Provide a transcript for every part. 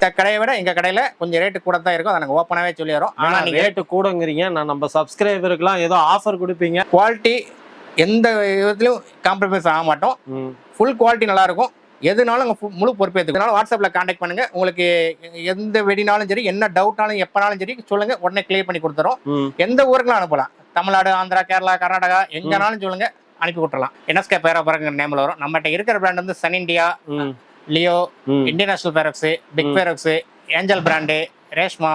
மற்ற கடையை விட எங்க கடையில கொஞ்சம் ரேட்டு கூட தான் இருக்கும். அதை நாங்கள் ஓப்பனாகவே சொல்லிடுறோம். ஆனா ஆனால் நீங்க ரேட்டு கூடங்கிறீங்க. நான் நம்ம சப்ஸ்கிரைபருக்குலாம் ஏதோ ஆஃபர் கொடுப்பீங்க. குவாலிட்டி எந்த விதத்துலையும் காம்ப்ரமைஸ் ஆக மாட்டோம். ஃபுல் குவாலிட்டி நல்லா இருக்கும் எதுனாலும் அங்கே முழு பொறுப்பேற்று அதனால வாட்ஸ்அப்பில் காண்டாக்ட் பண்ணுங்க. உங்களுக்கு எந்த வெடினாலும் சரி என்ன டவுட்னாலும் எப்பனாலும் சரி சொல்லுங்க. உடனே கிளியர் பண்ணி கொடுத்துறோம். எந்த ஊருக்குலாம் அனுப்பலாம். தமிழ்நாடு ஆந்திரா கேரளா கர்நாடகா எங்கனாலும் சொல்லுங்க. அனுப்பி விட்டுறலாம். என்எஸ்கே பேரா பரங்கிற நேமில் வரும். நம்மகிட்ட இருக்கிற பிராண்ட் வந்து சன் ம், லியோ. இன்டர்நேஷனல் பேரக்ஸு பிக் பேரக்ஸு ஏஞ்சல் பிராண்டு ரேஷ்மா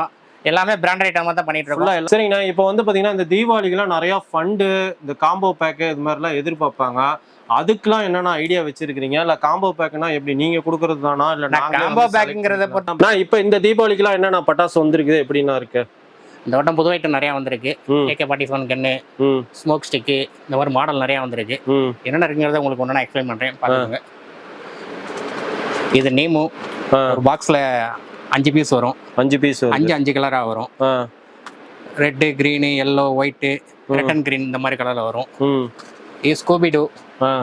எல்லாமே பிராண்ட் ஐட்டமாக தான் பண்ணிட்டு இருக்கோம். சரிங்கண்ணா இப்போ வந்து பாத்தீங்கன்னா இந்த தீபாவளிக்குலாம் நிறைய ஃபண்டு இந்த காம்போ பேக்கு இது மாதிரிலாம் எதிர்பார்ப்பாங்க. அதுக்கெல்லாம் என்னென்ன ஐடியா வச்சிருக்கீங்க இல்ல காம்போ பேக்னா எப்படி? நீங்க கொடுக்கறது தானா? இல்ல நான் நாங்களே combo வந்து pack select ங்கிறத பண்ணிக்கலாமா? அண்ணா, இப்போ இந்த தீபாவளிக்குலாம் என்னென்ன பட்டாசு வந்திருக்குது? எப்படின்னா இருக்கு? இந்த வட்டம் புது ஐட்டம் நிறையா வந்திருக்கு. AK forty seven gun smoke stick இந்த மாதிரி மாடல் நிறையா வந்திருக்கு. என்னென்ன இருக்குங்கிறத உங்களுக்கு ஒன்று நான் எக்ஸ்பிளைன் பண்ணுறேன் பார்த்துக்கோங்க இது நேமு. ஒரு பாக்ஸில் அஞ்சு பீஸ் வரும். அஞ்சு பீஸ் அஞ்சு அஞ்சு கலராக வரும். Red green yellow white red and green இந்த மாதிரி கலரில் வரும். இது ஸ்கோபிடோ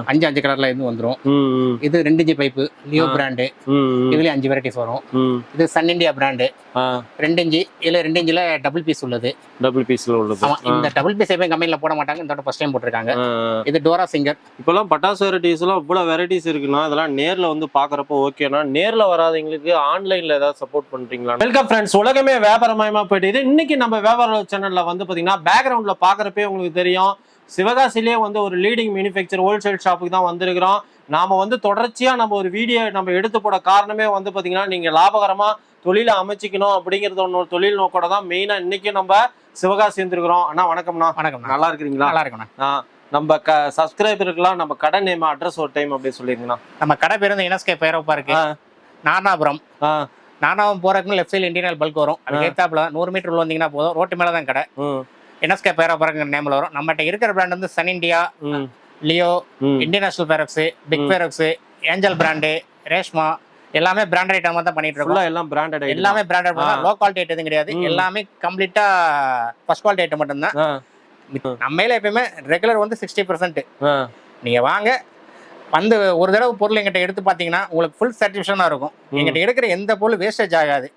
அஞ்சு அஞ்சு கலரில் இருந்து வந்துடும் ம், ம், இது ரெண்டு இன்ச்சு பைப்பு லியோ பிராண்டு இதுலேயும் அஞ்சு வெரைட்டிஸ் வரும். இது சன் இந்தியா பிராண்டு ரெண்டு இன்ச்சு இதில் ரெண்டு இன்ச்சில் டபுள் பீஸ் உள்ளது. டபுள் பீஸ்ல உள்ளது. இந்த டபுள் பீஸ் எப்பயும் கம்பெனியில் போட மாட்டாங்க இந்த ஃபர்ஸ்ட் டைம் போட்டிருக்காங்க. இது டோரா சிங்கர் இப்போல்லாம் பட்டாசு வெரைட்டிஸ் எல்லாம் இவ்வளோ வெரைட்டிஸ் இருக்குன்னா இதெல்லாம் நேர்ல வந்து பாக்குறப்போ ஓகேனா நேர்ல வராதவங்களுக்கு ஆன்லைன்ல ஏதாவது சப்போர்ட் பண்றீங்களா? வெல்கம் ஃப்ரெண்ட்ஸ் உலகமே வியாபாரமயமா போயிட்டு இன்னைக்கு நம்ம வியாபார சேனல்ல வந்து பாத்தீங்கன்னா பேக்ரவுண்ட்ல பாக்குறப்பே உங்களுக்கு தெரியும். சிவகாசிலே வந்து ஒரு லீடிங் மேனுஃபேக்சர் ஹோல்சேல் ஷாப்புக்கு தான் வந்திருக்கிறோம். நாம வந்து தொடர்ச்சியா நம்ம ஒரு வீடியோ நம்ம எடுத்து போட காரணமே வந்து பாத்தீங்கன்னா நீங்க லாபகரமா தொழிலை அமைச்சிக்கணும் அப்படிங்கிறது ஒன்று தொழில் நோக்கோட தான் மெயினா இன்னைக்கு நம்ம சிவகாசி இருந்திருக்கிறோம். அண்ணா வணக்கம்ண்ணா வணக்கம் நல்லா இருக்கிறீங்களா? நல்லா இருக்குண்ணா நம்ம க சப்ஸ்கிரைபருக்குலாம் நம்ம கடை நேம் அட்ரஸ் ஒரு டைம் அப்படியே சொல்லிருங்கண்ணா. நம்ம கடை பேர் வந்து என்எஸ்கே பேரோப்பா இருக்கு. ஆ. நார்னாபுரம். போறதுக்கு லெஃப்ட் சைடு இன்டீரியல் பல்க் வரும். அது ஏத்தாப்புல நூறு மீட்டர் உள்ள வந்தீங்கன்னா போதும். ரோட்டு மேல தான் கடை என்எஸ்கே பேரோப்பாங்கிற நேமில் வரும். நம்மகிட்ட இருக்கிற பிராண்ட் வந்து சன் ம். லியோ ம். இன்டர்நேஷனல் பேரக்ஸு பிக் பேரக்ஸு ஏஞ்சல் பிராண்டு ரேஷ்மா எல்லாமே பிராண்ட் ஐட்டமாக தான் பண்ணிட்டு இருக்கோம். எல்லாம் பிராண்டட் எல்லாமே பிராண்டட். லோ குவாலிட்டி ஐட்டம் எதுவும் கிடையாது. எல்லாமே கம்ப்ளீட்டா ஃபர்ஸ்ட் குவாலிட்டி ஐட்டம் மட்டும்தான். நம்மையில எப்பயுமே ரெகுலர் வந்து சிக்ஸ்டி பர்சன்ட் நீங்க வாங்க வந்து ஒரு தடவை பொருள் எங்கிட்ட எடுத்து பார்த்தீங்கன்னா உங்களுக்கு ஃபுல் சாட்டிஸ்ஃபேக்ஷனாக இருக்கும். எங்கிட்ட எடுக்கிற எந்த பொருள் வேஸ்டேஜ் ஆகாது.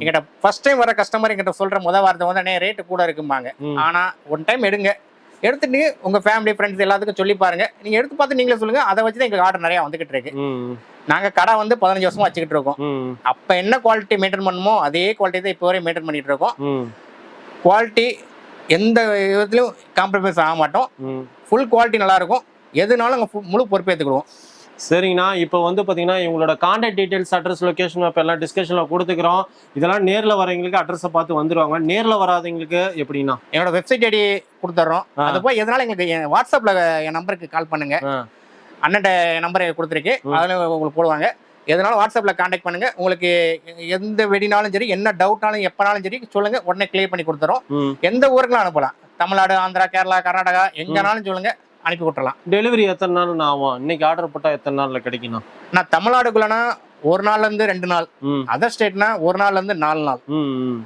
எங்கிட்ட ஃபர்ஸ்ட் டைம் வர கஸ்டமர் எங்கிட்ட சொல்ற முத வார்த்தை வந்து அண்ணே ரேட்டு கூட இருக்கும்பாங்க. ஆனா ஒன் டைம் எடுங்க. எடுத்துட்டு உங்க ஃபேமிலி ஃப்ரெண்ட்ஸ் எல்லாத்துக்கும் சொல்லி பாருங்க. நீங்க எடுத்து பார்த்து நீங்களே சொல்லுங்க. அதை வச்சு தான் எங்களுக்கு ஆர்டர் நிறைய வந்துகிட்டு இருக்கு. நாங்க கடை வந்து பதினஞ்சு வருஷமா வச்சுக்கிட்டு இருக்கோம். அப்ப என்ன குவாலிட்டி மெயின்டைன் பண்ணுமோ அதே குவாலிட்டி தான் இப்போ வரையும் மெயின்டைன் பண்ணிட்டு இருக்கோம். குவாலிட்டி எந்த விதத்துலையும் காம்ப்ரமைஸ் ஆக மாட்டோம். ஃபுல் குவாலிட்டி நல்லா இருக்கும். எதுனாலும் அங்கே முழு பொறுப்பேற்றுக்கிடுவோம் சரிங்கண்ணா இப்போ வந்து பாத்தீங்கன்னா இவங்களோட கான்டாக்ட் டீடைல்ஸ் அட்ரஸ் லொகேஷன் இப்போ எல்லாம் டிஸ்கஷன்ல கொடுத்துக்கிறோம். இதெல்லாம் நேர்ல வரவங்களுக்கு அட்ரஸை பார்த்து வந்துருவாங்க. நேர்ல வராதவங்களுக்கு எப்படின்னா என்னோட வெப்சைட் ஐடி கொடுத்துட்றோம். அது போய் எதனால எங்களுக்கு என் வாட்ஸ்அப்பில் என் நம்பருக்கு கால் பண்ணுங்க. ஆ. அண்ணன்ட்ட நம்பரை கொடுத்துருக்கு. அதில் உங்களுக்கு போடுவாங்க. எதனாலும் வாட்ஸ்அப்பில் காண்டாக்ட் பண்ணுங்க. உங்களுக்கு எந்த வெடினாலும் சரி என்ன டவுட்னாலும் எப்பனாலும் சரி சொல்லுங்க. உடனே கிளியர் பண்ணி கொடுத்துறோம் எந்த ஊருக்குலாம் அனுப்பலாம்? தமிழ்நாடு ஆந்திரா கேரளா கர்நாடகா எங்கனாலும் சொல்லுங்க. அனுப்பி விட்டுறலாம். டெலிவரி எத்தனை நாள் ஆகும் இன்னைக்கு ஆர்டர் போட்டா எத்தனை நாள்ல கிடைக்கணும் நான் தமிழ்நாடுக்குள்ளனா ஒரு நாள்ல இருந்து ரெண்டு நாள். அதர் ஸ்டேட்னா ஒரு நாள்ல இருந்து நாலு நாள். ம் ம்.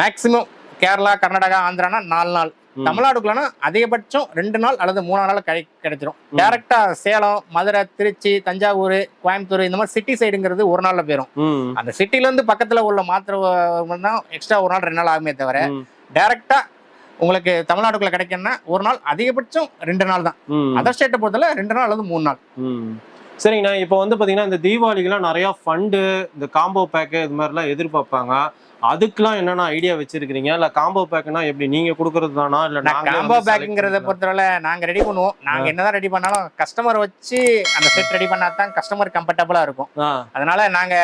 மேக்ஸிமம் கேரளா கர்நாடகா ஆந்திரானா நாலு நாள். தமிழ்நாடுக்குள்ளனா அதிகபட்சம் ரெண்டு நாள் அல்லது மூணு நாள் கிடை கிடைச்சிரும். டேரக்டா சேலம் மதுரை திருச்சி தஞ்சாவூர் கோயம்புத்தூர் இந்த மாதிரி சிட்டி சைடுங்கிறது ஒரு நாள்ல போயிடும் அந்த சிட்டில இருந்து பக்கத்துல உள்ள மாத்திரை தான் எக்ஸ்ட்ரா ஒரு நாள் ரெண்டு நாள் ஆகுமே தவிர டேரக்டா உங்களுக்கு தமிழ்நாட்டுக்குள்ள கிடைக்கணும்னா ஒரு நாள் அதிகபட்சம் ரெண்டு நாள் தான். அதர் ஸ்டேட்டை பொறுத்தல ரெண்டு நாள் அல்லது மூணு நாள். சரிங்கண்ணா இப்போ வந்து பார்த்தீங்கன்னா இந்த தீபாவளிக்கெல்லாம் நிறைய ஃபண்டு இந்த காம்போ பேக்கு இது மாதிரிலாம் எதிர்பார்ப்பாங்க. அதுக்கெல்லாம் என்னென்ன ஐடியா வச்சிருக்கீங்க இல்ல காம்போ பேக்னா எப்படி? நீங்க கொடுக்கறது தானா? இல்ல நாங்களே காம்போ பேக்குங்கிறத? பொறுத்தவரை நாங்க ரெடி பண்ணுவோம். நாங்க என்னதான் ரெடி பண்ணாலும் கஸ்டமர் வச்சு அந்த செட் ரெடி பண்ணா தான் கஸ்டமர் கம்ஃபர்டபுளா இருக்கும் அதனால நாங்க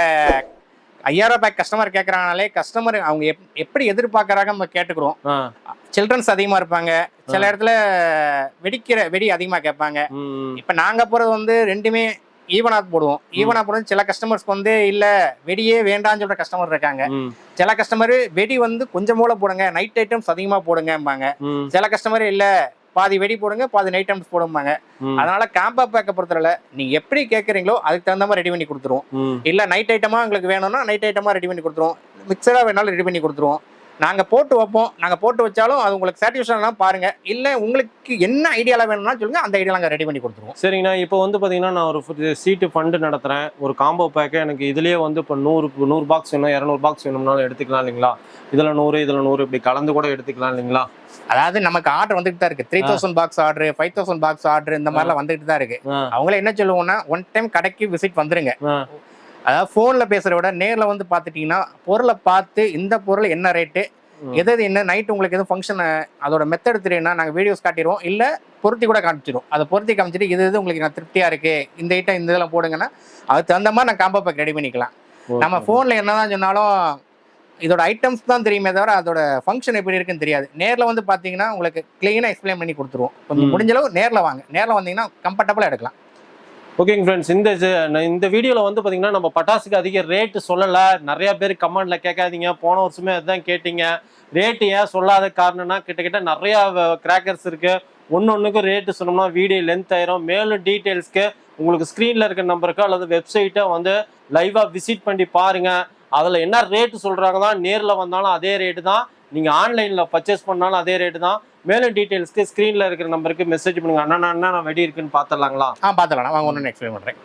ஐயாயிரம் ரூபாய் கஸ்டமர் கேட்கறாங்கனாலே கஸ்டமர் அவங்க எப்- எப்படி எதிர்பார்க்கறாங்க நம்ம கேட்டுக்கிறோம். சில்ட்ரன்ஸ் அதிகமா இருப்பாங்க. சில இடத்துல வெடிக்கிற வெடி அதிகமா கேட்பாங்க. இப்ப நாங்க போறது வந்து ரெண்டுமே ஈவனா போடுவோம். ஈவனா போடுறது சில கஸ்டமர்ஸ்க்கு வந்து இல்ல வெடியே வேண்டாம்னு சொல்ற கஸ்டமர் இருக்காங்க. சில கஸ்டமர் வெடி வந்து கொஞ்சம் மூல போடுங்க. நைட் ஐட்டம்ஸ் அதிகமா போடுங்கம்பாங்க. சில கஸ்டமர் இல்ல பாதி வெடி போடுங்க பாதி நைட் ஐட்டம்ஸ் போடும்பாங்க. ம். அதனால காம்பா பேக்க பொறுத்தவரை நீங்க எப்படி கேக்குறீங்களோ அதுக்கு தகுந்த மாதிரி ரெடி பண்ணி கொடுத்துருவோம். இல்ல நைட் ஐட்டமா உங்களுக்கு வேணும்னா நைட் ஐட்டமா ரெடி பண்ணி கொடுத்துருவோம். மிக்சரா வேணாலும் ரெடி பண்ணி கொடுத்துருவோம். நாங்க போட்டு வைப்போம். நாங்க போட்டு வச்சாலும் அது உங்களுக்கு சாட்டிஸ்ஃபேக்ஷன் பாருங்க. இல்ல உங்களுக்கு என்ன ஐடியால வேணும்னா சொல்லுங்க அந்த ஐடியா நாங்க ரெடி பண்ணி கொடுத்துருவோம். சரிங்கண்ணா இப்போ வந்து பார்த்தீங்கன்னா நான் ஒரு சீட்டு ஃபண்டு நடத்துகிறேன் ஒரு காம்போ பேக்கு எனக்கு இதுலேயே வந்து இப்போ நூறு நூறு பாக்ஸ் வேணும் இரநூறு பாக்ஸ் வேணும்னாலும் எடுத்துக்கலாம் இல்லைங்களா? இதில் நூறு இதில் நூறு இப்படி கலந்து கூட எடுத்துக்கலாம் இல்லைங்களா? அதாவது நமக்கு ஆர்டர் வந்துட்டு தான் இருக்கு three thousand box order five thousand box order இந்த மாதிரிலாம் வந்துட்டு தான் இருக்கு. அவங்கள என்ன சொல்லுவோம்னா ஒன் டைம் கடைக்கு விசிட் வந்துருங்க. அதாவது ஃபோனில் பேசுகிறத விட நேரில் வந்து பார்த்துட்டிங்கன்னா பொருளை பார்த்து இந்த பொருள் என்ன ரேட்டு. எது எது என்ன நைட் உங்களுக்கு எதுவும் ஃபங்க்ஷன் அதோட மெத்தட் தெரியும்னா நாங்கள் வீடியோஸ் காட்டிடுவோம். இல்லை பொருத்தி கூட காமிச்சிடுவோம். அதை பொருத்தி காமிச்சிட்டு இது இது உங்களுக்கு நான் திருப்தியாக இருக்குது இந்த ஐட்டம் இந்த இதெல்லாம் போடுங்கன்னா அதுக்கு தகுந்த மாதிரி நான் காம்போ பேக் ரெடி பண்ணிக்கலாம். நம்ம ஃபோனில் என்னதான் சொன்னாலும் இதோட ஐட்டம்ஸ் தான் தெரியுமே தவிர அதோட ஃபங்க்ஷன் எப்படி இருக்குன்னு தெரியாது. நேரில் வந்து பார்த்தீங்கன்னா உங்களுக்கு க்ளீனாக எக்ஸ்பிளைன் பண்ணி கொடுத்துருவோம். கொஞ்சம். முடிஞ்ச அளவு நேரில் வாங்க. நேரில் வந்தீங்கன்னா கம்ஃபர்டபுளாக எடுக்கலாம். ஓகேங்க ஃப்ரெண்ட்ஸ் இந்த இந்த வீடியோவில் வந்து பார்த்தீங்கன்னா நம்ம பட்டாசுக்கு அதிக ரேட்டு சொல்லலை. நிறைய பேர் கமெண்ட்ல கேட்காதீங்க. போன வருஷமே அதுதான் கேட்டீங்க. ரேட்டு ஏன் சொல்லாத காரணம்னா கிட்டத்தட்ட நிறையா கிராக்கர்ஸ் இருக்கு. ஒன்று ஒன்றுக்கும் ரேட்டு சொன்னோம்னா வீடியோ லென்த் ஆயிரும். மேலும் டீட்டெயில்ஸ்க்கு உங்களுக்கு ஸ்க்ரீனில் இருக்க நம்பருக்கு அல்லது வெப்சைட்டை வந்து லைவாக விசிட் பண்ணி பாருங்க. அதில் என்ன ரேட்டு சொல்கிறாங்க தான் நேரில் வந்தாலும் அதே ரேட்டு தான். நீங்கள் ஆன்லைனில் பர்ச்சேஸ் பண்ணாலும் அதே ரேட்டு தான். மேலும் டீட்டெயில்ஸ்க்கு ஸ்க்ரீனில் இருக்கிற நம்பருக்கு மெசேஜ் பண்ணுங்க. அண்ணா அண்ணா நான் வெடி இருக்குன்னு பார்த்துடலாங்களா ஆ பார்த்துக்கலாம் வாங்க ஒன்று எக்ஸ்பிளைன் பண்ணுறேன்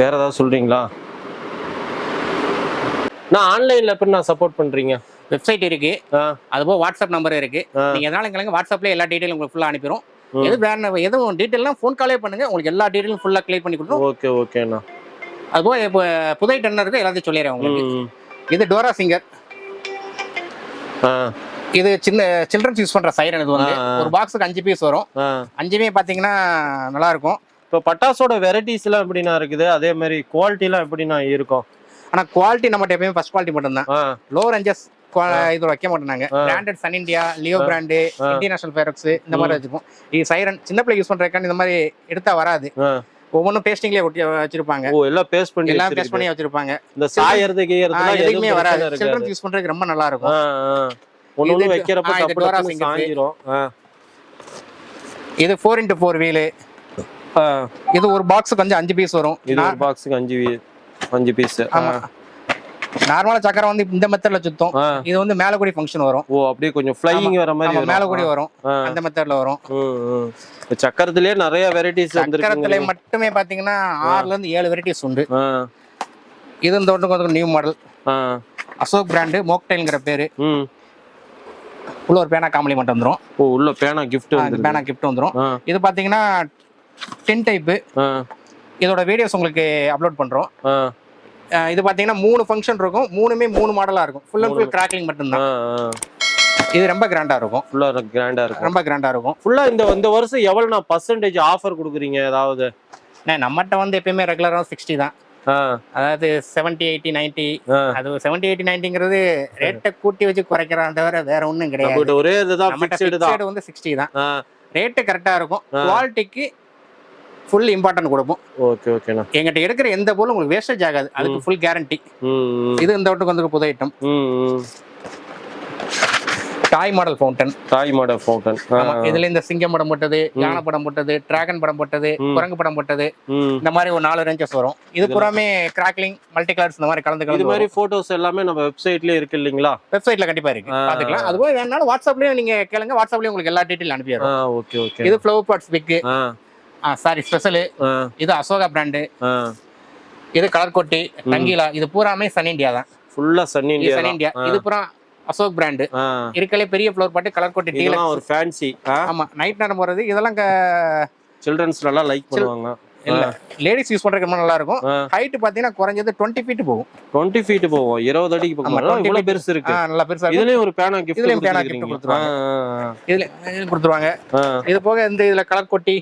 வேற ஏதாவது சொல்றீங்களா? நான் ஆன்லைன்ல எப்படி நான் சப்போர்ட் பண்றீங்க? வெப்சைட் இருக்கு. ஆ. அதுபோக வாட்ஸ்அப் நம்பர் இருக்கு. ஆ. நீங்க எதனால எங்களுக்கு வாட்ஸ்அப்ல எல்லா டீடைலும் உங்களுக்கு ஃபுல்லா அனுப்பிடும். எது வேற எதுவும் டீடைல்னா ஃபோன் காலே பண்ணுங்க. உங்களுக்கு எல்லா டீடைலும் ஃபுல்லா கிளியர் பண்ணி கொடுத்துரும். ஓகே ஓகேண்ணா அதுபோக இப்போ புதை டென்னர் இருக்கு எல்லாத்தையும் சொல்லிடுறேன் உங்களுக்கு. இது டோரா சிங்கர். இது சின்ன சில்ட்ரன்ஸ் யூஸ் பண்ற சைரன் இது வந்து. ஒரு பாக்ஸுக்கு அஞ்சு பீஸ் வரும். அஞ்சுமே பாத்தீங்கன்னா நல்லா இருக்கும் இப்போ பட்டாசோட வெரைட்டிஸ் எல்லாம் எப்படிண்ணா இருக்குது? அதே மாதிரி குவாலிட்டி எல்லாம் எப்படிண்ணா இருக்கும்? ஆனா குவாலிட்டி நம்மகிட்ட எப்பயுமே ஃபர்ஸ்ட் குவாலிட்டி மட்டும்தான். லோ ரேஞ்சஸ் இது வைக்க மாட்டோம். Branded Sun India Leo. Brand ஆ. இன்டர்நேஷனல் ஃபேரக்ஸ் இந்த மாதிரி வச்சுப்போம். இது சைரன் சின்ன பிள்ளை யூஸ் பண்றதுக்கான இந்த மாதிரி எடுத்தா வராது. ஒவ்வொன்றும் பேஸ்டிங்லேயே ஒட்டி வச்சிருப்பாங்க. ஓ எல்லாம் பேஸ்ட் பண்ணி எல்லாம் பேஸ்ட். பண்ணி வச்சிருப்பாங்க. இந்த சாயறது ஆ, கீயறதுலாம் எதுவுமே வராது. சில்ட்ரன்ஸ் யூஸ் பண்றதுக்கு ரொம்ப நல்லா இருக்கும் இது- வைக்கிறப்ப. சாஞ்சிரும். இது ஃபோர் இன்ட்டு ஃபோர் வீலு. இது ஒரு பாக்ஸுக்கு வந்து அஞ்சு பீஸ் வரும். இது ஒரு பாக்ஸுக்கு அஞ்சு அஞ்சு பீஸ் ஆமா. நார்மலா சக்கரை வந்து இந்த மெத்தட்ல சுத்தம். இது வந்து மேல கூடி ஃபங்க்ஷன் வரும். ஓ அப்படியே கொஞ்சம் ஃப்ளையிங் வர மாதிரி ஆமா, வரும். மேல கூடி வரும். ஆ. அந்த மெத்தட்ல வரும். சக்கரத்திலேயே நிறைய வெரைட்டிஸ் சக்கரத்துல மட்டுமே பாத்தீங்கன்னா ஆறுல இருந்து ஏழு வெரைட்டிஸ் உண்டு. இது இந்த ஒன்று கொஞ்சம் நியூ மாடல் அசோக் பிராண்டு மோக்டைல்ங்கிற பேரு. ம். உள்ள ஒரு பேனா காம்ப்ளிமெண்ட் வந்துரும். ஓ உள்ள பேனா கிஃப்ட் பேனா கிஃப்ட் வந்துரும். ஆ. இது பாத்தீங்கன்னா டென் டைப்பு இதோட வீடியோஸ் உங்களுக்கு அப்லோட் பண்றோம். இது பாத்தீங்கன்னா மூணு ஃபங்க்ஷன் இருக்கும். மூணுமே மூணு மாடலா இருக்கும். ஃபுல் அண்ட் ஃபுல் கிராக்லிங் மட்டும்தான். இது ரொம்ப கிராண்டா இருக்கும். ஃபுல்லா கிராண்டா இருக்கும். ரொம்ப கிராண்டா இருக்கும். ஃபுல்லா இந்த இந்த வருஷம் எவ்வளவு நான் பர்சன்டேஜ் ஆஃபர் கொடுக்குறீங்க? ஏதாவது? நம்மகிட்ட வந்து எப்பயுமே ரெகுலரா சிக்ஸ்டி தான். அதாவது செவன்டி எயிட்டி நைன்டி அது செவன்டி எயிட்டி நைன்டிங்கிறது ரேட்டை கூட்டி வச்சு குறைக்கிறான் தவிர வேற ஒண்ணும் கிடையாது. ஒரே இதுதான் வந்து சிக்ஸ்டி தான். ரேட்டு கரெக்டா இருக்கும். குவாலிட்டிக்கு ஃபுல் இம்பார்ட்டன்ட் கொடுப்போம். ஓகே ஓகேண்ணா எங்கிட்ட எடுக்கிற எந்த பொருளும் உங்களுக்கு வேஸ்டேஜ் ஆகாது. அதுக்கு ஃபுல் கேரண்டி இது இந்த வட்டுக்கு வந்து புது ஐட்டம் டாய் மாடல் ஃபவுண்டன் தாய் மாட ஃபவுண்டன் இதுல இந்த சிங்கம் படம் போட்டது யானை படம் போட்டது டிராகன் படம் போட்டது. குரங்கு படம் போட்டது இந்த மாதிரி ஒரு நாலு ரேஞ்சஸ் வரும். இது புறாமே கிராக்லிங் மல்டி கலர்ஸ் இந்த மாதிரி கலந்து இது கலந்து மாதிரி போட்டோஸ் எல்லாமே நம்ம வெப்சைட்லயே இருக்கு இல்லைங்களா? வெப்சைட்ல கண்டிப்பா இருக்கு. பாத்துக்கலாம் அது போய் வேணாலும் வாட்ஸ்அப்லயும் நீங்க கேளுங்க. வாட்ஸ்அப்லயும் உங்களுக்கு எல்லா டீட்டெயில் ஆ அனுப்பிடுறோம் ஓகே ஓகே இது flower pots big sorry special இது அசோகா பிராண்டு இது கலர் கொட்டி டங்கீலா இது பூராமே சன் இந்தியா தான். ஃபுல்லா சன் இந்தியா சன் இந்தியா இது பூரா அசோக் பிராண்டு இருக்கலே பெரிய ஃப்ளவர் பாட்டு கலர் கொட்டி டீல இதெல்லாம் ஒரு ஃபேன்சி ஆமா நைட் நேரம் போறது இதெல்லாம் சில்ட்ரன்ஸ் நல்லா லைக் பண்ணுவாங்க. லேடிஸ் யூஸ் பண்றதுக்கு ரொம்ப நல்லா இருக்கும். ஹைட் பாத்தீங்கன்னா குறைஞ்சது டுவெண்ட்டி ஃபீட் போகும். டுவெண்ட்டி ஃபீட் போவோம் இருபது அடிக்கு போகும் 20 இவ்வளவு. பெருசு இருக்கு. நல்லா பெருசா இதுலயும் ஒரு பேனா கிஃப்ட் இதுலயும் பேனா gift கொடுத்துருவாங்க. இதுல இது கொடுத்துருவாங்க. இது போக இந்த இதுல கலர் கொட்டி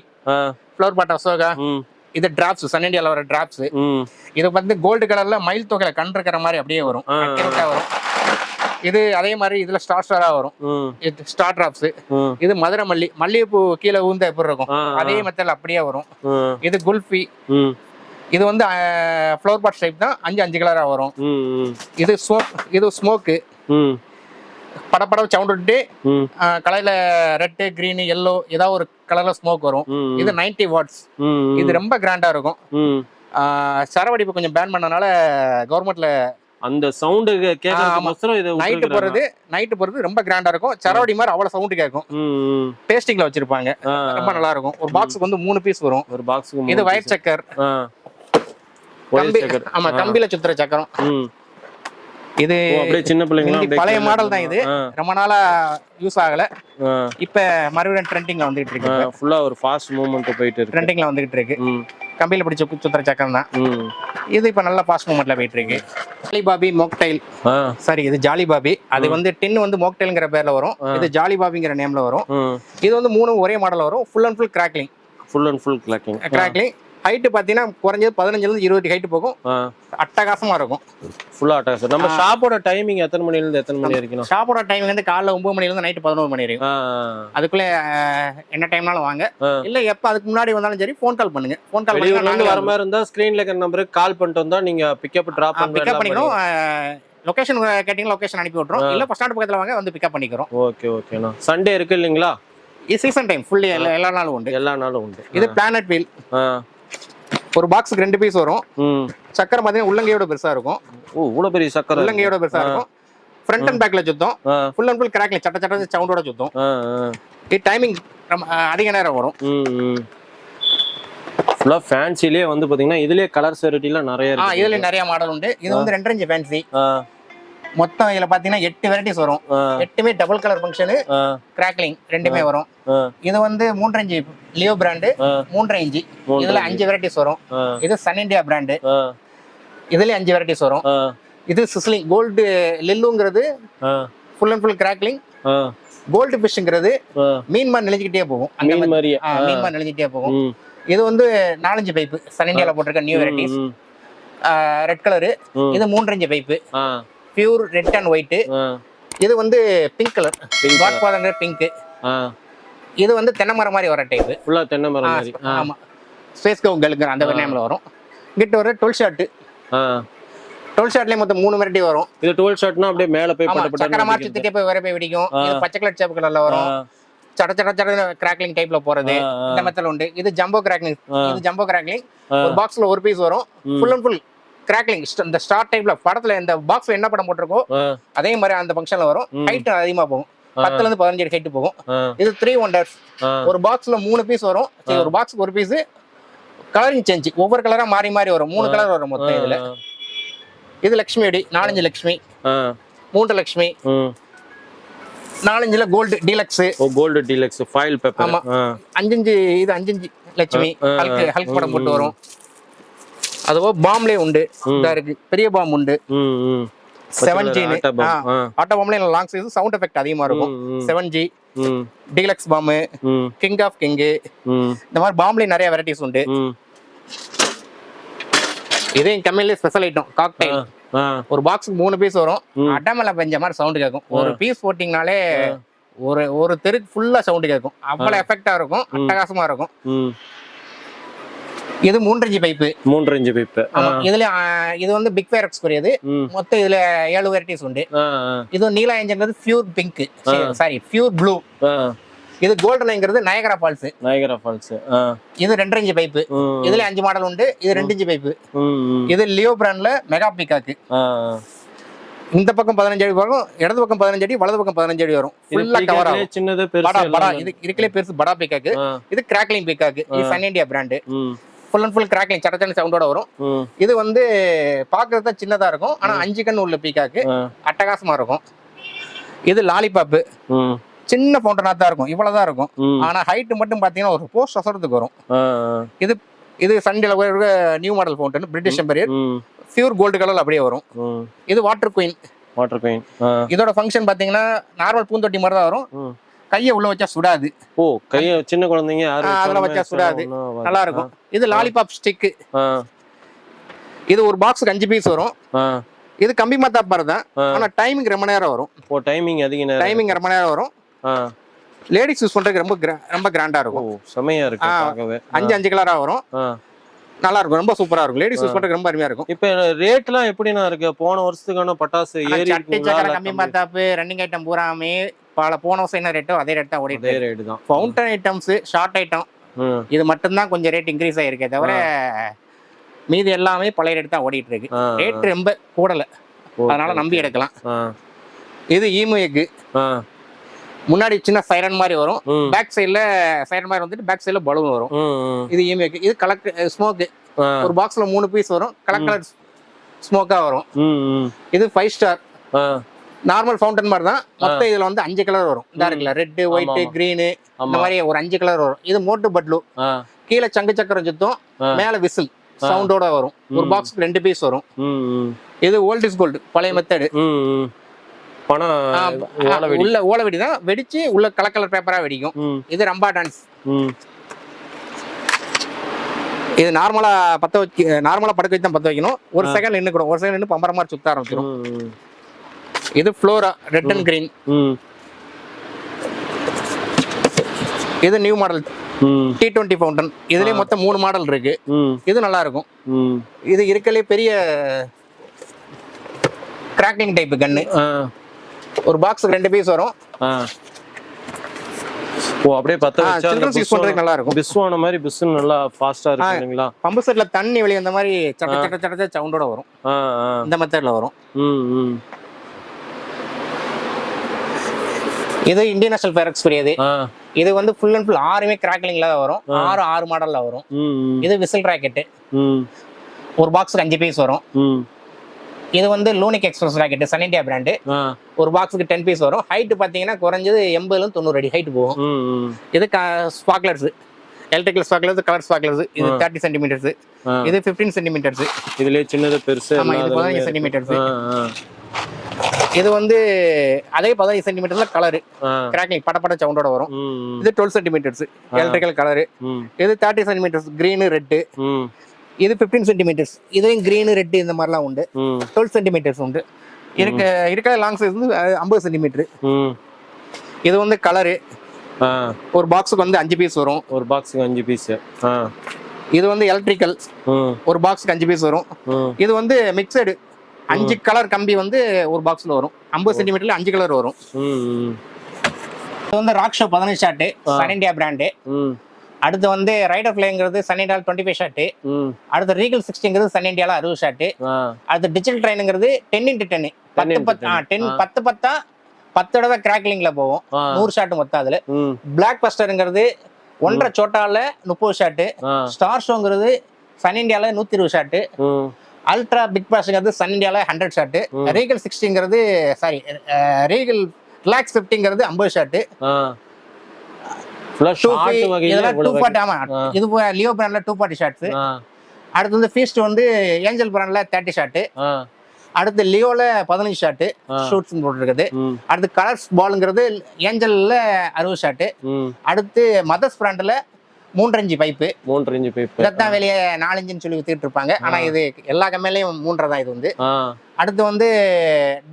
ஃப்ளவர் பாட் அசோகா. இது டிராப்ஸ் சன் இந்தியால வர டிராப்ஸ் இது வந்து கோல்டு கலர்ல மயில் தொகையில கண் இருக்கிற மாதிரி அப்படியே வரும். வரும். இது அதே மாதிரி இதுல ஸ்டார் ஸ்டாரா வரும். ஸ்டார் டிராப்ஸ் இது மதுரை மல்லி மல்லிகைப்பூ கீழே ஊந்த எப்படி இருக்கும்? அதே மெத்தட்ல அப்படியே வரும். இது குல்ஃபி. இது வந்து ஃப்ளவர் பாட் டைப் தான் அஞ்சு அஞ்சு கலரா வரும். இது ஸ்மோக் இது ஸ்மோக்கு படப்பட சவுண்ட் விட்டு கலர்ல ரெட்டு கிரீன் எல்லோ ஏதாவது ஒரு கலர்ல ஸ்மோக் வரும். இது 90 வாட்ஸ் இது ரொம்ப கிராண்டா இருக்கும். சரவெடிப்பு கொஞ்சம் பேன் பண்ணனால கவர்மெண்ட்ல அந்த சவுண்டு கேட்கறதுக்கோசரம் இதை நைட்டு. போறது நைட்டு போறது ரொம்ப கிராண்டா இருக்கும். சரவடி மாதிரி அவ்வளவு சவுண்ட் கேட்கும். டேஸ்டிங்ல வச்சிருப்பாங்க. ரொம்ப நல்லா இருக்கும். ஒரு பாக்ஸுக்கு வந்து மூணு பீஸ் வரும். ஒரு பாக்ஸுக்கு இது வயர் சக்கர் ஆமா கம்பியில சுத்துற சக்கரம். இது அப்படியே சின்ன பிள்ளைங்களா முந்தி பழைய மாடல் தான் இது. ரொம்ப நாளா யூஸ் ஆகல. இப்ப மறுபடியும் ட்ரெண்டிங்ல வந்துகிட்டு இருக்கு ஃபுல்லா ஒரு ஃபாஸ்ட் மூவ்மெண்ட் போயிட்டு இருக்கு. ட்ரெண்டிங்ல வந்துகிட்டு இருக்கு. கம்பியில பிடிச்ச சுத்துற சக்கரம் தான். இது இப்ப நல்ல பாஸ்ட் மூமெண்ட்ல போயிட்டு இருக்கு. ஜாலி பாபி மோக்டைல் சாரி இது ஜாலி பாபி அது வந்து டின் வந்து மோக்டைல்ங்கிற பேர்ல வரும். இது ஜாலி பாபிங்கிற நேம்ல வரும். இது வந்து மூணு ஒரே மாடல் வரும். Full and full crackling full and full clocking crackling height பாத்தீங்கன்னா குறைஞ்சது பதினஞ்சுல இருந்து இருபது ஹைட் போகும். அட்டகாசமா இருக்கும். ஃபுல்லா அட்டாச் நம்ம ஷாப்போட டைமிங் எத்தனை மணில இருந்து எத்தனை மணி வரைக்கும் ஷாப்போட டைமிங் வந்து காலைல ஒன்பது மணில இருந்து நைட் பதினோரு மணி வரைக்கும் அதுக்குள்ள என்ன டைம்னாலும் வாங்க. இல்ல எப்ப அதுக்கு முன்னாடி வந்தாலும் சரி ஃபோன் கால் பண்ணுங்க. ஃபோன் கால் இருந்து வர பண்ணி மாதிரி இருந்தா ஸ்கிரீன்ல இருக்கிற நம்பருக்கு கால் பண்ணிட்டு வந்தா நீங்க பிக்கப் டிராப் பிக்கப் பண்ணி பண்ணிக்கணும். லொகேஷன் கேட்டீங்கன்னா லொகேஷன் அனுப்பி விட்றோம் இல்ல பஸ் ஸ்டாண்ட் பக்கத்துல வாங்க வந்து பிக்கப் பண்ணிக்கிறோம். ஓகே ஓகேண்ணா சண்டே இருக்கு இல்லைங்களா? இது சீசன் டைம் ஃபுல்லி எல்லா நாளும் உண்டு. எல்லா நாளும் உண்டு. இது பிளானட் வீல் ஒரு பாக்ஸுக்கு ரெண்டு பீஸ் வரும். ம். சக்கரம் பார்த்தீங்கன்னா உள்ளங்கையோட பெருசா இருக்கும். ஓ இவ்வளவு பெரிய சக்கரை. உள்ளங்கையோட பெருசா இருக்கும். ஃப்ரண்ட் அண்ட் பேக்ல சுத்தம். ஃபுல் அண்ட் ஃபுல் கிராக்ல சட்ட சட்ட சவுண்டோட சுத்தம். இது டைமிங் அதிக நேரம் வரும். ம் ம். ஃபுல்லா ஃபேன்சிலே வந்து பாத்தீங்கன்னா இதுலயே கலர் வெரைட்டிலாம் நிறைய இருக்கு. இதுல நிறைய மாடல் உண்டு. இது வந்து ரெண்டரை இன்ச்சு ஃபேன்சி மொத்தம் இதுல பாத்தீங்கன்னா எட்டு வெரைட்டிஸ் வரும். எட்டுமே டபுள் கலர் ஃபங்க்ஷனு கிராக்லிங் ரெண்டுமே வரும். இது வந்து மூன்றரை இன்ச்சு லியோ பிராண்டு இன்ச்சு மூன்றரை இதுல அஞ்சு வெரைட்டிஸ் வரும். இது சன் இந்தியா பிராண்டு இதுல அஞ்சு வெரைட்டிஸ் வரும். இது sizzling gold லில்லுங்கிறது full and full crackling gold ஃபிஷ்ங்கிறது. மீன் மாதிரி நெளிஞ்சுக்கிட்டே போகும். அந்த மாதிரி- மீன் மாதிரி நெளிஞ்சுக்கிட்டே போகும். இது வந்து நாலஞ்சு பைப்பு சன் இந்தியால போட்டிருக்க நியூ வெரைட்டிஸ் ரெட் கலரு. இது மூன்றஞ்சு pipe pure red and white இது வந்து pink colour godfather pink. இது வந்து தென்னை மரம் மாதிரி வர டைப் ஃபுல்லா தென்னை மரம் மாதிரி. ஆமா. ஸ்பேஸ் கவுங்கலுங்கிற அந்த நேம்ல வரும். கிட்ட ஒரு டுவெல் ஷர்ட். டுவெல் ஷர்ட்லயே மொத்தம் மூணு வெரைட்டி வரும். இது டுவெல் ஷர்ட்னா அப்படியே மேல போய் பட்ட சக்கர பட்ட திட்டே போய் வர போய் வெடிக்கும். இது பச்சை கலர் சேப்பு கலர்ல வரும். சட சட சட கிராக்லிங் டைப்ல போறது. இந்த மெத்தட் உண்டு. இது ஜம்போ கிராக்லிங் இது ஜம்போ கிராக்லிங் ஒரு பாக்ஸ்ல ஒரு பீஸ் வரும். ஃபுல் அண்ட் ஃபுல் கிராக்லிங் இந்த ஸ்டார் டைப்ல படத்துல இந்த பாக்ஸ்ல என்ன படம் போட்டிருக்கோ அதே மாதிரி அந்த ஃபங்க்ஷன்ல வரும். ஹைட் அதிகமா போகும். பத்துல இருந்து பதினஞ்சு அடி ஹைட் போகும் இது த்ரீ ஒண்டர்ஸ் ஒரு பாக்ஸ்ல மூணு பீஸ் வரும். ஒரு பாக்ஸ்க்கு ஒரு பீஸ் கலரிங் சேஞ்ச் ஒவ்வொரு கலரா மாறி மாறி வரும். மூணு கலர் வரும் மொத்தம் இதுல. இது லக்ஷ்மி அடி. நாலஞ்சு லக்ஷ்மி. மூன்று லக்ஷ்மி. நாலஞ்சுல கோல்டு டீலக்ஸ் ஓ கோல்டு டீலக்ஸ் ஃபாயில் பேப்பர் ஆமா. அஞ்சஞ்சு இது அஞ்சஞ்சு லட்சுமி. ஹல்க் ஹல்க் படம் போட்டு வரும். அதுவோ பாம்லே உண்டு. இதா இருக்கு. பெரிய பாம் உண்டு. ம் ம். செவன் ஜி ஆட்டோ பாம்ல லாங் சைஸ் சவுண்ட் எஃபெக்ட் அதிகமா இருக்கும். Seven G deluxe bomb king of king ம், இந்த மாதிரி பாம்லே நிறைய வெரைட்டிஸ் உண்டு. இதே கம்மியிலே ஸ்பெஷல் ஐட்டம் காக்டைல் ஒரு பாக்ஸுக்கு மூணு பீஸ் வரும். அடமலை பெஞ்ச மாதிரி சவுண்ட் கேட்கும் ஒரு பீஸ் போட்டிங்கனாலே ஒரு ஒரு தெருக்கு ஃபுல்லா சவுண்ட் கேட்கும் அவ்வளவு எஃபெக்டா இருக்கும். அட்டகாசமா இருக்கும். இது மூன்றஞ்சு பைப்பு மூன்று இன்ச்சு பைப்பு இதுல இது வந்து பிக் ஃபேரக்ஸ் கூடியது ம். மொத்தம் இதுல ஏழு வெரைட்டிஸ் உண்டு. இது நீலா என்ஜின்றது pure pink sorry pure blue. இது கோல்டன்ங்கிறது நயகரா ஃபால்ஸ் நயகரா ஃபால்ஸ். இது ரெண்டரை இன்ச்சு பைப்பு இதுல அஞ்சு மாடல் உண்டு. இது ரெண்டு இன்ச்சு பைப்பு. இது லியோ பிராண்ட்ல மெகா பிகாக்கு இந்த பக்கம் பதினஞ்சு அடி வரும் இடது பக்கம் பதினஞ்சு அடி வலது பக்கம் பதினஞ்சு அடி வரும். ஃபுல்லா கவர் ஆகும். சின்னது படா பெருசு படா இது இருக்கலே பெருசு படா பிகாக்கு ஆ, இது கிராக்லிங் பிகாக்கு இது Sun India brand full and full crackling சட்டச்சன சவுண்டோட வரும். இது வந்து பாக்குறது சின்னதா இருக்கும். ஆனா அஞ்சு கண் உள்ள பீக்காக்கு அட்டகாசமா இருக்கும். இது லாலிபாப்பு சின்ன ஃபவுண்டனா தான் இருக்கும். இவ்வளவுதான் இருக்கும். ஆனா ஹைட் மட்டும் பாத்தீங்கன்னா ஒரு போஸ்ட் அசரத்துக்கு வரும். இது இது சண்டேல new model fountain British emperor pure gold கலர்ல அப்படியே வரும். இது வாட்டர் குயின் வாட்டர் குயின் இதோட ஃபங்க்ஷன் பாத்தீங்கன்னா நார்மல் பூந்தொட்டி மாதிரி தான் வரும். கையை உள்ள வச்சா சுடாது. ஓ கைய சின்ன குழந்தைங்க அதுல வச்சா சுடாது. நல்லா இருக்கும் இது லாலிபாப் ஸ்டிக் இது ஒரு பாக்ஸுக்கு அஞ்சு பீஸ் வரும். இது கம்பி மாத்தா பாரு தான். ஆனா டைமிங் ரொம்ப நேரம் வரும். ஓ டைமிங் அதிக நேரம் டைமிங் ரொம்ப நேரம் வரும். லேடிஸ் யூஸ் பண்றதுக்கு ரொம்ப ரொம்ப கிராண்டா இருக்கும். செமையா இருக்கு அஞ்சு அஞ்சு கலரா வரும். நல்லா இருக்கும் ரொம்ப சூப்பரா இருக்கும். லேடிஸ் யூஸ் பண்றதுக்கு ரொம்ப அருமையா இருக்கும். இப்ப ரேட்லாம் எப்படிண்ணா இருக்கு? போன வருஷத்துக்கான பட்டாசு ஏறி சட்டை சக்கரம் கம்பி மாத்தாப்பு ரன்னிங் ஐட்டம் பூராமே பல போன வருஷம் என்ன ரேட்டோ அதே ரேட் தான் ஓடிட்டு ரேட் தான். ஃபவுண்டன் ஐட்டம்ஸ் ஷார்ட் ஐட்டம் இது மட்டும்தான் கொஞ்சம் ரேட் இன்க்ரீஸ் ஆயிருக்கே தவிர மீதி எல்லாமே பழைய ரேட் தான் ஓடிட்டு இருக்கு. ரேட் ரொம்ப கூடல. அதனால நம்பி எடுக்கலாம். இது ஈமு எக்கு முன்னாடி சின்ன சைரன் மாதிரி வரும். பேக் சைடுல சைரன் மாதிரி வந்துட்டு பேக் சைடுல பலூன் வரும். இது ஈமு எக்கு இது கலர் ஸ்மோக்கு ஒரு பாக்ஸ்ல மூணு பீஸ் வரும். கலர் கலர் ஸ்மோக்கா வரும். இது ஃபைவ் ஸ்டார் நார்மல் ஃபவுண்டன் மாதிரி தான். மொத்தம் இதுல வந்து அஞ்சு கலர் வரும். இருக்குல்ல ரெட் ஒயிட் ஆமா. கிரீனு இந்த மாதிரி ஒரு அஞ்சு கலர் வரும். இது மோட்டு பட்லு கீழே சங்கு சக்கரம் சுத்தம். மேல விசில் சவுண்டோட வரும். ஒரு. பாக்ஸ்க்கு ரெண்டு பீஸ் வரும். இது ஓல்ட் இஸ் கோல்டு பழைய மெத்தடு பணம் உள்ள ஓலை வெடி. தான் வெடிச்சு உள்ள கலர் கலர் பேப்பரா வெடிக்கும். இது ரம்பா டான்ஸ் இது நார்மலா பத்த வைக்க நார்மலா படுக்க வச்சு தான் பத்த வைக்கணும். ஒரு. செகண்ட் நின்னுக்கணும். ஒரு செகண்ட் நின்று பம்பர மாதிரி சுத்த ஆரம்பிச்சிடும் இது ஃப்ளோரா ரெட் அண்ட் கிரீன் இது new model T twenty fountain இதுலயே மொத்தம் மூணு மாடல் இருக்கு. இது நல்லா இருக்கும் இது இருக்கலே பெரிய கிராக்கிங் டைப் கன்னு ஒரு பாக்ஸுக்கு ரெண்டு பீஸ் வரும். ஓ அப்படியே அந்த children's use பண்றதுக்கு நல்லா இருக்கும். பிஸ்வான மாதிரி பிஸ்ஸுன்னு நல்லா ஃபாஸ்டா இருக்கு இல்லைங்களா? பம்பு செட்ல தண்ணி வெளியே அந்த மாதிரி சட்ட சட்ட சட்ட சவுண்டோட வரும். இந்த மெத்தட்ல வரும். ம் இது இன்டர்நேஷனல் ஃபேரக்ஸ் பெரியது இது. வந்து ஃபுல் அண்ட் ஃபுல் ஆறுமே கிராக்லிங்ல வரும். ஆறு ஆறு மாடல்ல வரும். இது விசில் ராக்கெட்டு ம். ஒரு பாக்ஸுக்கு அஞ்சு பீஸ் வரும். இது வந்து Lunik express rocket Sun India brand ஒரு பாக்ஸுக்கு டென் பீஸ் வரும். ஹைட் பார்த்தீங்கன்னா குறைஞ்சது எண்பதுல தொண்ணூறு அடி ஹைட் போகும். இது sparklers electrical sparklers colour sparklers இது தேர்ட்டி சென்டிமீட்டர்ஸ். இது ஃபிஃப்டீன் சென்டிமீட்டர்ஸ் இதுலயே சின்னது பெருசு ஆமா எல்லா இது இதுலயுமே பதினஞ்சு இருக்கு. சென்டிமீட்டர்ஸ் இது வந்து அதே பதினஞ்சு சென்டிமீட்டர்ல கலர் கிராக்கிங் படப்பட சவுண்டோட வரும். இது டுவெல் சென்டிமீட்டர்ஸ் எலக்ட்ரிக்கல் கலர் இது தேர்ட்டி சென்டிமீட்டர்ஸ் green ரெட்டு இது ஃபிஃப்டீன் சென்டிமீட்டர்ஸ் இதுவும் green ரெட்டு இந்த மாதிரிலாம் உண்டு. டுவெல் சென்டிமீட்டர்ஸ் உண்டு. இருக்க இருக்கிற லாங் சைஸ் வந்து ஐம்பது சென்டிமீட்டர் ம். இது வந்து கலரு ஒரு பாக்ஸுக்கு வந்து அஞ்சு பீஸ் வரும். ஒரு பாக்ஸுக்கு அஞ்சு பீஸ் இது வந்து எலக்ட்ரிக்கல் ஒரு பாக்ஸுக்கு அஞ்சு பீஸ் வரும். இது வந்து மிக்சடு அஞ்சு கலர் கம்பி வந்து ஒரு பாக்ஸ்ல வரும். ஐம்பது சென்டிமீட்டர்ல அஞ்சு கலர் வரும். இது வந்து ராக் ஷோ பதினஞ்சு ஷாட்டு சன் இந்தியா பிராண்டு ம். அடுத்து வந்து rider ஃபிளேங்கிறது Sun India twenty five shot அடுத்து ரீகல் சிக்ஸ்டிங்கிறது சன் இந்தியாவில் அறுபது ஷாட்டு அடுத்து டிஜிட்டல் ட்ரெயினுங்கிறது டென் இன்ட்டு டென் பத்து பத்து ஆ 10. டென். பத்து பத்தா பத்து தடவை கிராக்லிங்ல போகும் ஆ. நூறு ஷாட் மொத்தம் அதுல. பிளாக் பஸ்டருங்கிறது ஒன்றரை சோட்டால முப்பது ஷாட்டு ஸ்டார் ஷோங்கிறது சன் இந்தியால நூத்தி இருபது ஷாட்டு அல்ட்ரா பிக் பாஸ்ங்கிறது சன் இந்தியால ஹண்ட்ரட் ஷாட்டு ரீகல் சிக்ஸ்டிங்கிறது சாரி ரீகல் ரிலாக்ஸ் ஃபிஃப்டிங்கிறது ஐம்பது ஷாட்டு ஆ ஃபுல்லா டூ ஷார்ட் வகையில இதெல்லாம் டூ ஆமா. இது லியோ பிராண்ட்ல டூ ஃபார்ட்டி ஷாட்ஸ் ஆ. அடுத்து வந்து ஃபீஸ்ட் வந்து ஏஞ்சல் பிராண்ட்ல தேர்ட்டி ஷாட்டு ஆ. அடுத்து லியோல பதினஞ்சு ஷாட்டு. ஷூட்ஸ் போட்டுருக்குது. அடுத்து கலர்ஸ் பாலுங்கிறது ஏஞ்சல்ல அறுபது ஷாட்டு அடுத்து மதர்ஸ் பிராண்டில் மூன்றஞ்சு பைப்பு மூன்று இன்ச்சு பைப்பு இதைத்தான் வெளியே நாலஞ்சுன்னு சொல்லி வித்துட்டு இருப்பாங்க. ஆனா இது எல்லா கம்மியிலையும் மூன்றரை தான் இது வந்து. அடுத்து வந்து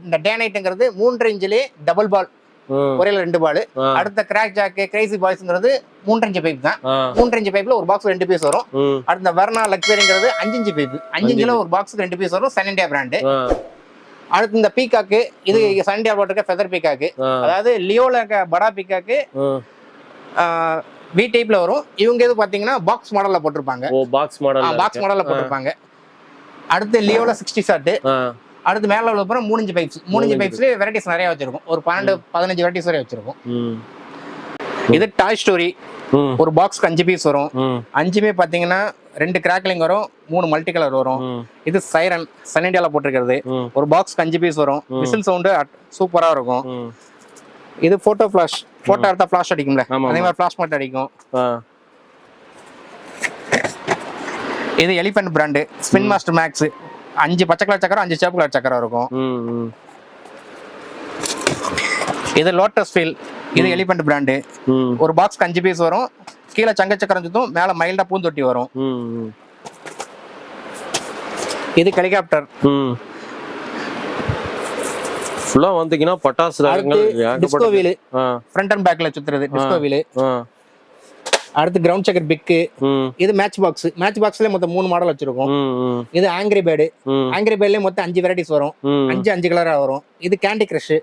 இந்த டேனைட்டுங்கிறது மூன்று இன்ச்சிலே டபுள் பால் ஒரே ரெண்டு பால் அடுத்த கிராக் ஜாக்கு கிரேசி பாய்ஸ்ங்கிறது மூன்றஞ்சு பைப் தான். மூன்றஞ்சு பைப்ல ஒரு பாக்ஸ் ரெண்டு பீஸ் வரும். அடுத்த வர்ணா லக்ஸரிங்கிறது அஞ்சு பைப் அஞ்சு இன்ச்சில் ஒரு பாக்ஸுக்கு ரெண்டு பீஸ் வரும். சன் இந்தியா பிராண்டு அடுத்து இந்த பீகாக்கு இது இந்தியா போட்டிருக்க ஃபெதர் பீகாக்கு அதாவது லியோல இருக்க படா பீகாக்கு வி டைப்ல வரும். இவங்க எது பாத்தீங்கன்னா பாக்ஸ் மாடல்ல போட்டிருப்பாங்க. பாக்ஸ் மாடல் பாக்ஸ் மாடல்ல போட்டிருப்பாங்க. அடுத்து லியோல சிக்ஸ்டி ஷாட் ஆ. அடுத்து மேல உள்ள அப்புறம் மூணு பைப்ஸ் மூணு பைப்ஸ்ல வெரைட்டிஸ் நிறைய வச்சிருக்கும். ஒரு பன்னெண்டு பதினஞ்சு வெரைட்டிஸ் வரை வச்சிருக்கும். இது டாய் ஸ்டோரி ஒரு பாக்ஸ்க்கு அஞ்சு பீஸ் வரும். அஞ்சுமே பாத்தீங்கன்னா ரெண்டு கிராக்லிங் வரும் மூணு மல்டி கலர் வரும் இது சைரன் சன் இண்டியால போட்டிருக்கிறது. ஒரு பாக்ஸ்க்கு அஞ்சு பீஸ் வரும். விசில் சவுண்டு சூப்பரா இருக்கும். இது போட்டோ ஃபிளாஷ் போட்டோ எடுத்தா ஃபிளாஷ் அடிக்கும்ல. அதே மாதிரி ஃபிளாஷ் மட்டும் அடிக்கும். இது elephant brand spin master max அஞ்சு பச்சை கலர் சக்கரம் அஞ்சு சிவப்பு கலர் சக்கரம் இருக்கும். இது லோட்டஸ் ஃபீல் இது எலிஃபென்ட் பிராண்டு ஒரு பாக்ஸ்க்கு அஞ்சு பீஸ் வரும். கீழே சங்க சக்கரம் சுத்தும் மேல மைல்டா பூந்தொட்டி வரும். இது ஹெலிகாப்டர் ஃபுல்லா வந்தீங்கன்னா பட்டாசு டிஸ்கோ வீலு ஃப்ரண்ட் அண்ட் பேக்ல சுத்துறது டிஸ்கோ வீலு அடுத்து கிரவுண்ட் செக்கர் பிக்கு இது மேட்ச் பாக்ஸ் மேட்ச் பாக்ஸ்ல மொத்தம் மூணு மாடல் வச்சிருக்கோம். இது ஆங்கிரி பேர்டு ம். ஆங்கிரி பேர்ட்லயே மொத்தம் அஞ்சு வெரைட்டிஸ் வரும். அஞ்சு அஞ்சு கலரா வரும். இது கேண்டி கிரஷ்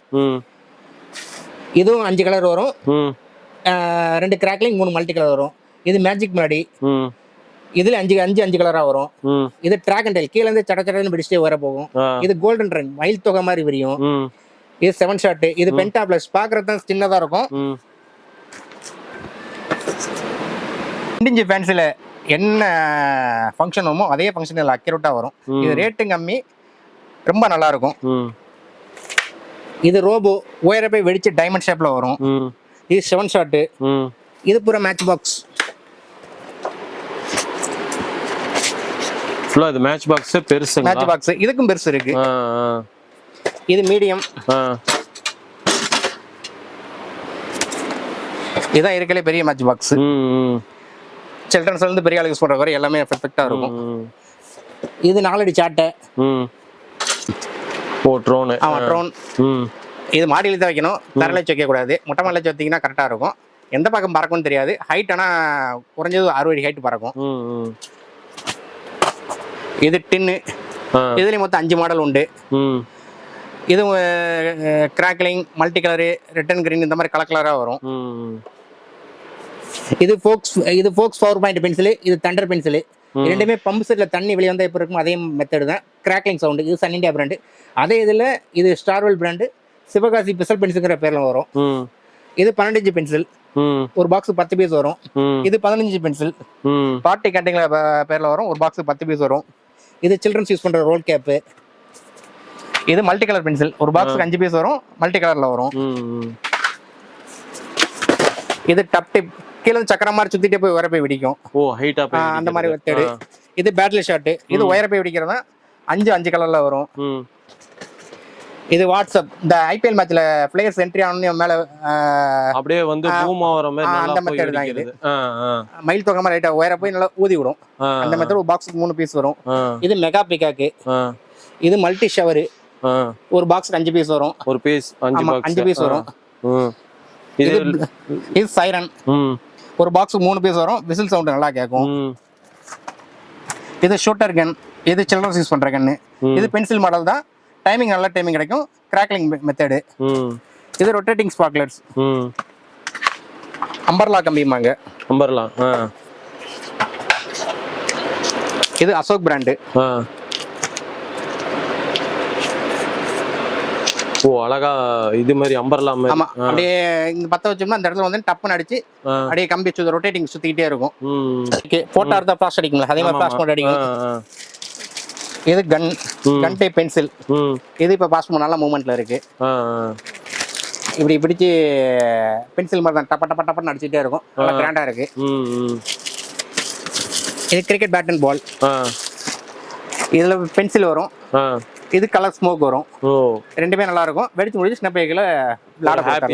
இதுவும் அஞ்சு கலர் வரும். ரெண்டு கிராக்லிங் மூணு மல்டி கலர் வரும். இது மேஜிக் முன்னாடி. ம். இதுல அஞ்சு அஞ்சு அஞ்சு கலரா வரும். இது ட்ராக் அண்ட் கீழ இருந்து சட சடன்னு பிடிச்சிட்டே வர போகும். இது கோல்டன் ரன் மயில் தொகை மாதிரி விரியும். இது செவன் ஷாட் இது பென்டா பிளஸ் பாக்குறது தான் சின்னதா இருக்கும். இன்ச்சு ஃபேன்ஸில் என்ன ஃபங்க்ஷன் வருமோ அதே ஃபங்க்ஷன் இதில் அக்யூரேட்டாக வரும். இது ரேட்டும் கம்மி ரொம்ப நல்லா இருக்கும் ம். இது ரோபோ ஒயரை போய் வெடிச்சு டைமண்ட் ஷேப்ல வரும். இது செவன் ஷாட்டு இது பூரா மேட்ச் பாக்ஸ் ஃபுல்லாக இது மேட்ச் பாக்ஸே பெருசுங்களா? மேட்ச் பாக்ஸ் இதுக்கும் பெருசு இருக்கு. இது மீடியம் இதான் இருக்கலே பெரிய மேட்ச் பாக்ஸ் சில்ட்ரன்ஸ்ல இருந்து பெரிய ஆளுக்கு சொல்ற வரை எல்லாமே பெர்ஃபெக்ட்டா இருக்கும். இது நாலடி சாட்டை ம். ஓ ட்ரோனு ஆமா ட்ரோன் ம். இது மாடியில் தான் வைக்கணும். தரையில வச்சு வைக்க கூடாது மொட்டை வச்சு வச்சீங்கன்னா கரெக்டா இருக்கும். எந்த பக்கம் பறக்கும்னு தெரியாது. ஹைட் ஆனா குறைஞ்சது அறுபது ஹைட் பறக்கும். இது டின்னு இதுலயும் மொத்தம் அஞ்சு மாடல் உண்டு. ம். இது crackling multi colour red and green இந்த மாதிரி கலர் கலராக வரும். ம். இது ஃபோக்ஸ் இது ஃபோக்ஸ் பவர் பாயிண்ட் பென்சில் இது தண்டர் பென்சில் ரெண்டுமே பம்பு செட்டில் தண்ணி வெளியே வந்தால் இப்போ இருக்கும் அதே மெத்தடு தான். கிராக்லிங் சவுண்டு இது சன் இந்தியா பிராண்டு அதே இதில் இது ஸ்டார்வெல் பிராண்டு சிவகாசி பிசல் பென்சில்ங்கிற பேரில் வரும். இது பன்னெண்டு பென்சில் ஒரு பாக்ஸ் பத்து பீஸ் வரும். இது பதினஞ்சு பென்சில் பார்ட்டி கேட்டிங்கில் பேரில் வரும். ஒரு பாக்ஸ் பத்து பீஸ் வரும். இது சில்ட்ரன்ஸ் யூஸ் பண்ணுற ரோல் கேப்பு இது மல்டி கலர் பென்சில் ஒரு பாக்ஸுக்கு அஞ்சு பீஸ் வரும். மல்டி கலரில் வரும். இது டப் டிப் கீழே சக்கரம் மாதிரி சுத்திட்டே போய் உயர போய் வெடிக்கும். ஓ ஹைட்டா அந்த மாதிரி மெத்தடு இது பேட்டில் ஷாட்டு இது உயர போய் வெடிக்கிறதா அஞ்சு அஞ்சு கலர்ல வரும். இது வாட்ஸ்அப் இந்த ஐபிஎல் மேட்ச்ல பிளேயர்ஸ் என்ட்ரி ஆனோடனே மேல அப்படியே வந்து பூம் ஆகுற மாதிரி அந்த method தான் ஆ மயில் தொகை மாதிரி லைட்டா உயர போய் நல்லா ஊதி விடும். அந்த மெத்தட் ஒரு பாக்ஸுக்கு மூணு பீஸ் வரும். இது மெகா பிகாக்கு இது மல்டி ஷவரு ஒரு பாக்ஸ்க்கு அஞ்சு பீஸ் வரும். ஒரு பீஸ் அஞ்சு பாக்ஸ் piece வரும். இது இது இது சைரன் ஒரு பாக்ஸுக்கு மூணு பீஸ் வரும். விசில் சவுண்ட் நல்லா கேட்கும் இது ஷூட்டர் கன் இது சில்ட்ரன்ஸ் யூஸ் பண்ற கன்னு. இது பென்சில் மாடல் தான். டைமிங் நல்ல டைமிங் கிடைக்கும். கிராக்லிங் மெத்தடு ம். இது ரொட்டேட்டிங் ஸ்பாக்லெட்ஸ் ம். அம்பர்லா கம்பிம்பாங்க நம்பர்லாம் ஆ. இது அசோக் பிராண்டு ஓ அழகா இது மாதிரி அம்பர்லா மாதிரி. ஆமா அப்படியே இங்க பத்த வச்சோம்னா அந்த இடத்துல வந்து டப்புன்னு அடிச்சு. அப்படியே கம்பி சுத்த ரொட்டேட்டிங் சுத்திக்கிட்டே இருக்கும். போட்டோ எடுத்தா ஃபாஸ்ட் அடிக்குங்களா அதே மாதிரி ஆ அடிக்கும் இது கன் கன் டைப் பென்சில் ம். இது இப்போ பாஸ் நல்ல மூமெண்ட்ல இருக்கு. இப்படி பிடிச்சு பென்சில் மாதிரி தான் டப்ப டப்ப டப்பன்னு அடிச்சுட்டே இருக்கும். நல்லா கிராண்டா இருக்கு. இது கிரிக்கெட் பேட் அண்ட் பால் ஆ. இதுல பென்சில் வரும். இது கலர் ஸ்மோக் வரும். ரெண்டுமே நல்லா இருக்கும். வெடிச்சு முடிச்சு ஸ்னப் பைக்கில்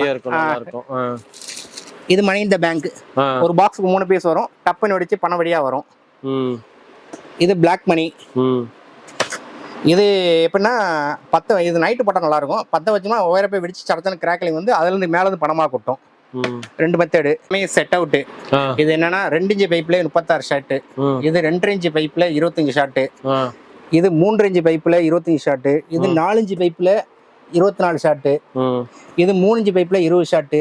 இருக்கும் இது மணி இந்த பேங்க் ஒரு பாக்ஸுக்கு மூணு பீஸ் வரும். டப்புன்னு வெடிச்சு பணம் வழியா வரும். ம். இது பிளாக் மணி இது எப்படின்னா பத்த இது நைட்டு பட்டம் நல்லா இருக்கும். பத்த வச்சோம்னா ஒயரை போய் வெடிச்சு சடத்தன கிராக்லிங் வந்து அதுல இருந்து மேல இருந்து பணமா கொட்டும். ம். ரெண்டு மெத்தடு செட் அவுட்டு ஆ. இது என்னன்னா ரெண்டு இன்ச்சு பைப்ல முப்பத்தாறு ஷாட்டு இது ரெண்டரை இன்ச்சு பைப்ல இருபத்தஞ்சு ஷாட்டு இது மூன்று இன்ச்சு பைப்ல இருபத்தஞ்சு ஷாட்டு இது நாலு இன்ச்சு பைப்ல இருபத்தி நாலு ஷாட்டு இது மூணு இன்ச்சு பைப்ல இருபது ஷாட்டு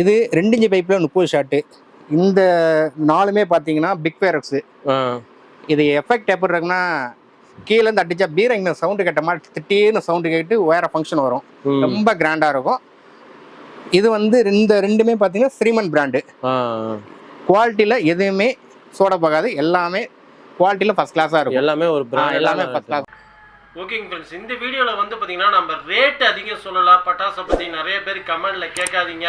இது ரெண்டு இன்ச்சு பைப்ல முப்பது ஷாட்டு இந்த நாலுமே பார்த்தீங்கன்னா பிக் ஃபேரக்ஸு இது எஃபெக்ட் எப்படி இருக்குன்னா கீழே இருந்து அடிச்சா பீரங்க சவுண்டு கேட்ட மாதிரி திடீர்னு சவுண்டு கேட்டு வேற ஃபங்க்ஷன் வரும். ரொம்ப கிராண்டா இருக்கும். இது வந்து இந்த ரெண்டுமே பார்த்தீங்கன்னா ஸ்ரீமன் பிராண்டு குவாலிட்டியில் எதுவுமே சோட போகாது எல்லாமே குவாலிட்டியில் ஃபர்ஸ்ட் கிளாஸாக இருக்கும். எல்லாமே ஒரு எல்லாமே ஃபர்ஸ்ட் கிளாஸ் ஓகேங்க ஃப்ரெண்ட்ஸ் இந்த வீடியோவில் வந்து பார்த்தீங்கன்னா நம்ம ரேட் அதிகம் சொல்லலாம். பட்டாசை பற்றி நிறைய பேர் கமெண்டில் கேட்காதீங்க.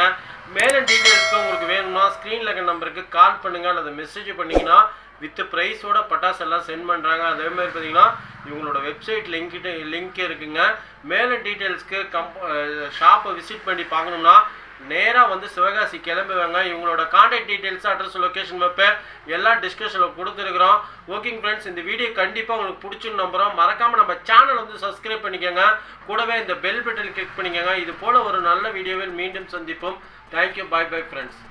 மேலும் டீட்டெயில்ஸ்க்கு உங்களுக்கு வேணும்னா ஸ்க்ரீனில் இருக்க நம்பருக்கு கால் பண்ணுங்க. அல்லது மெசேஜ் பண்ணீங்கன்னா வித் ப்ரைஸோட பட்டாசு எல்லாம் சென்ட் பண்ணுறாங்க அதே மாதிரி பார்த்தீங்கன்னா இவங்களோட வெப்சைட் லிங்க்கிட்ட லிங்க் இருக்குங்க. மேலும் டீட்டெயில்ஸ்க்கு கம்ப் ஷாப்பை விசிட் பண்ணி பார்க்கணும்னா நேராக வந்து சிவகாசி கிளம்புவாங்க இவங்களோட contact details address location map எல்லாம் டிஸ்கஷனில் கொடுத்துருக்குறோம். ஓகேங்க ஃப்ரெண்ட்ஸ் இந்த வீடியோ கண்டிப்பாக உங்களுக்கு பிடிச்சுன்னு நம்புகிறோம் மறக்காமல் நம்ம சேனல் வந்து சப்ஸ்கிரைப் பண்ணிக்கோங்க. கூடவே இந்த பெல் பட்டன் கிளிக் பண்ணிக்கோங்க. இது போல் ஒரு நல்ல வீடியோவில் மீண்டும் சந்திப்போம். Thank you bye bye friends